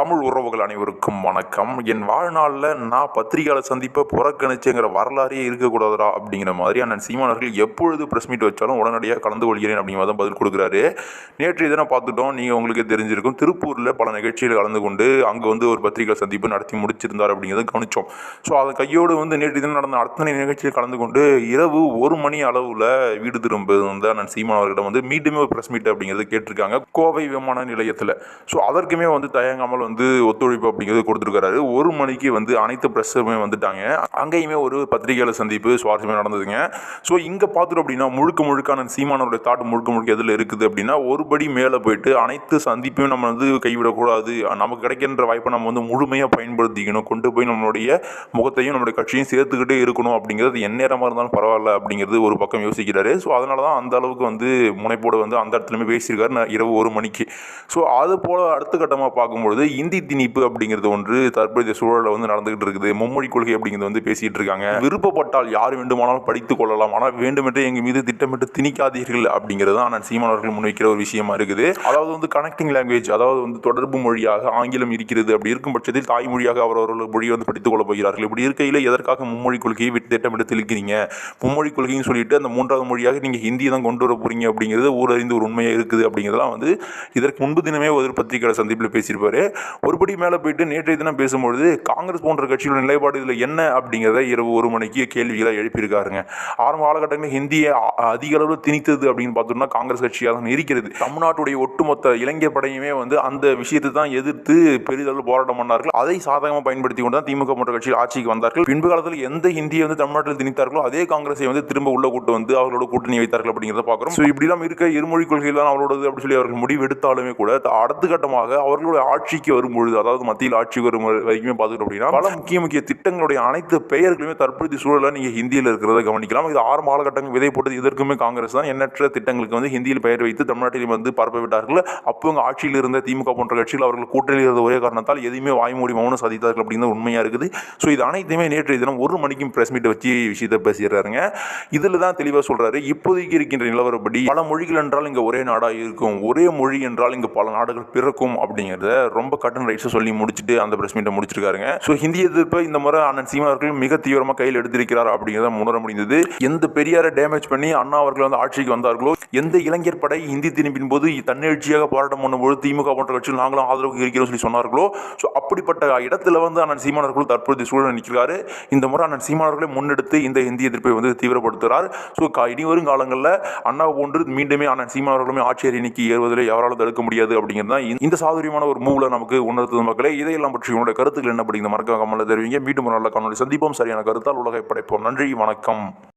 தமிழ் உறவுகள் அனைவருக்கும் வணக்கம். என் வாழ்நாளில் நான் பத்திரிகையாளர் சந்திப்பை புறக்கணிச்சுங்கிற வரலாறே இருக்கக்கூடாதுடா அப்படிங்கிற மாதிரி அண்ணன் சீமானவர்கள் எப்பொழுது ப்ரெஸ் மீட் வச்சாலும் உடனடியாக கலந்து கொள்கிறேன் அப்படிங்கிற தான் பதில் கொடுக்குறாரு. நேற்று தினம் பார்த்துட்டோம். நீங்கள் உங்களுக்கு தெரிஞ்சிருக்கும். திருப்பூரில் பல நிகழ்ச்சியில் கலந்து கொண்டு அங்கே வந்து ஒரு பத்திரிகை சந்திப்பு நடத்தி முடிச்சிருந்தார் அப்படிங்கிறத கவனித்தோம் ஸோ அதை கையோடு வந்து நேற்று தினம் நடந்த அத்தனை நிகழ்ச்சியில் கலந்து கொண்டு இரவு ஒரு மணி அளவில் வீடு திரும்புவது வந்து அண்ணன் சீமானவர்களிடம் வந்து மீண்டுமே ஒரு ப்ரெஸ் மீட் அப்படிங்கிறது கேட்டிருக்காங்க. கோவை விமான நிலையத்தில். ஸோ அதற்குமே வந்து தயங்காமல் வந்து ஒத்துழைப்பு அப்படிங்கிறது கொடுத்துருக்காரு. ஒரு மணிக்கு வந்து அனைத்து ப்ரெஸ்ஸுமே வந்துட்டாங்க. அங்கேயுமே ஒரு பத்திரிகையாளர் சந்திப்பு சுவாரஸ்யமாக நடந்ததுங்க. ஸோ இங்கே பார்த்துட்டு அப்படின்னா முழுக்க முழுக்கான சீமானவருடைய தாட் முழுக்க முழுக்க எதில் இருக்குது அப்படின்னா ஒரு படி மேலே போயிட்டு அனைத்து சந்திப்பையும் நம்ம வந்து கைவிடக்கூடாது. நமக்கு கிடைக்கின்ற வாய்ப்பை நம்ம வந்து முழுமையாக பயன்படுத்திக்கணும். கொண்டு போய் நம்மளுடைய முகத்தையும் நம்மளுடைய கட்சியும் சேர்த்துக்கிட்டே இருக்கணும் அப்படிங்கிறது எந்நேரமாக இருந்தாலும் பரவாயில்ல அப்படிங்கிறது ஒரு பக்கம் யோசிக்கிறாரு. ஸோ அதனால தான் அந்த அளவுக்கு வந்து முனைப்போடு வந்து அந்த இடத்துலையுமே பேசியிருக்காரு. நான் இரவு ஒரு மணிக்கு. ஸோ அது போல் அடுத்த கட்டமாக பார்க்கும்பொழுது இந்தி திணிப்பு அப்படிங்கிறது ஒன்று தற்போதைய சூழலில் வந்து நடந்துகிட்டு இருக்குது. மும்மொழி கொள்கை அப்படிங்கிறது வந்து பேசிகிட்டு இருக்காங்க. விருப்பப்பட்டால் யார் வேண்டுமானாலும் படித்துக் கொள்ளலாம். ஆனால் வேண்டுமென்றே எங்கள் மீது திட்டமிட்டு திணிக்காதீர்கள் அப்படிங்கிறது தான் நான் சீமானவர்கள் முன்வைக்கிற ஒரு விஷயமா இருக்குது. அதாவது வந்து கனெக்டிங் லாங்குவேஜ் அதாவது வந்து தொடர்பு மொழியாக ஆங்கிலம் இருக்கிறது அப்படி இருக்கும் பட்சத்தில் தாய்மொழியாக அவரவர்கள் மொழியை வந்து படித்துக் கொள்ள போகிறார்கள். இப்படி இருக்கையில் எதற்காக மும்மொழி கொள்கையை விட்டு திட்டமிட்டு தெளிக்கிறீங்க மும்மொழி கொள்கைன்னு சொல்லிட்டு அந்த மூன்றாவது மொழியாக நீங்கள் ஹிந்தியை தான் கொண்டு வர போறீங்க அப்படிங்கிறது ஊரறிந்து ஒரு உண்மையாக இருக்குது அப்படிங்கிறதெல்லாம் வந்து இதற்கு முன்பு தினமே ஒரு பத்திரிகையாளர் சந்திப்பில் பேசியிருப்பாரு. ஒருபடி மேலே போயிட்டு நேற்றைய தினம் பேசும்பொழுது காங்கிரஸ் போன்ற கட்சிகளோட நிலைப்பாடு இதில் என்ன அப்படிங்கிறத இரவு ஒரு மணிக்கு கேள்விகளை எழுப்பியிருக்காருங்க. ஆரம்ப காலகட்டங்களில் ஹிந்தியை அதிக அளவில் திணித்தது அப்படின்னு பார்த்தோம்னா காங்கிரஸ் கட்சியாக தான் இருக்கிறது. தமிழ்நாட்டுடைய ஒட்டுமொத்த இளைஞர் படையுமே வந்து அந்த விஷயத்தை தான் எதிர்த்து பெரிதளவு போராட்டம் பண்ணார்கள். அதை சாதகமாக பயன்படுத்தி கொண்டு தான் திமுக போன்ற கட்சிகள் ஆட்சிக்கு வந்தார்கள். பின்பு காலத்தில் எந்த ஹிந்தியை வந்து தமிழ்நாட்டில் திணித்தார்களோ அதே காங்கிரஸை வந்து திரும்ப உள்ள கூட்டு வந்து அவர்களோட கூட்டணி வைத்தார்கள் அப்படிங்கிறத பார்க்குறோம். ஸோ இப்படிலாம் இருக்க இருமொழி கொள்கையில் தான் அவர்களோடது அப்படி சொல்லி அவர்கள் முடிவு எடுத்தாலுமே கூட அடுத்த கட்டமாக அவர்களுடைய ஆட்சிக்கு வரும்பொழுது அதாவது மத்தியில் ஆட்சிக்கு வரும் வரைக்குமே பார்த்துக்கிட்டோம் அப்படின்னா பல முக்கிய முக்கிய திட்டங்களுடைய அனைத்து பெயர்களுமே தற்போதைய சூழலில் நீங்கள் ஹிந்தியில் இருக்கிறத கவனிக்கலாம். இது ஆறு காலகட்டங்கள் விதை போட்டது இதற்குமே காங்கிரஸ் தான். எண்ணற்ற திட்டங்களுக்கு வந்து ஹிந்தியில் பெயர் வைத்து தமிழ்நாட்டில் வந்து பரப்ப விட்டார்கள். அப்போ அங்கே ஆட்சியில் இருந்த திமுக போன்ற கட்சிகள் அவர்கள் கூட்டணியில் இருந்த ஒரே காரணத்தால் எதுவுமே வாய்மூடி மௌனம் சாதித்தார்கள் அப்படிங்கிறது உண்மையாக இருக்குது. ஸோ இது அனைத்துமே நேற்றைய தினம் ஒரு மணிக்கும் பிரஸ் மீட் வச்சு விஷயத்தை பேசிடுறாருங்க. இதில் தான் தெளிவாக சொல்கிறாரு இப்போதைக்கு இருக்கின்ற நிலவரப்படி பல மொழிகள் என்றால் இங்கே ஒரே நாடாக இருக்கும். ஒரே மொழி என்றால் இங்கே பல நாடுகள் பிறக்கும் அப்படிங்கிறத ரொம்ப கட்டன் ரைட்ஸை சொல்லி முடிச்சுட்டு அந்த பிரஸ் மீட்டை முடிச்சிருக்காருங்க. ஸோ ஹிந்தி எதிர்ப்பை இந்த முறை அண்ணன் சீமா அவர்கள் மிக தீவிரமாக கையில் எடுத்திருக்கிறார் அப்படிங்கிறத உணர முடிந்தது. எந்த பெரியாரை டேமேஜ் பண்ணி அண்ணா அவர்கள் வந்து ஆட்சிக்கு வந்தார்களோ எந்த இளைஞர் படை ஹிந்தி திணிப்பின் போது தன்னெழுச்சியாக போராட்டம் பண்ணும்போது திமுக போன்ற கட்சிகள் நாங்களும் ஆதரவு இருக்கிறோம் சொல்லி சொன்னார்களோ ஸோ அப்படிப்பட்ட இடத்துல வந்து அண்ணன் சீமானவர்கள் தற்போதைய சூழல் நிற்கிறாரு. இந்த முறை அண்ணன் சீமானவர்களை முன்னெடுத்து இந்த ஹிந்தி எதிர்ப்பை வந்து தீவிரப்படுத்துகிறார் ஸோ இனி வரும் காலங்களில் அண்ணா போன்று மீண்டுமே அண்ணன் சீமானவர்களுமே ஆட்சியர் இன்னைக்கு ஏறுவதில் யாராலும் தடுக்க முடியாது அப்படிங்கிறது தான் இந்த- சாதுரியமான ஒரு மூவில் நமக்கு உணர்த்துது மக்களே இதையெல்லாம் பற்றி உங்களுடைய கருத்துக்கள் என்ன அப்படிங்கிற மறக்காம தெரிவிங்க. மீண்டும் ஒரு நல்ல காணொலி சந்திப்போம். சரியான கருத்தால் உலகை படைப்போம். நன்றி வணக்கம்.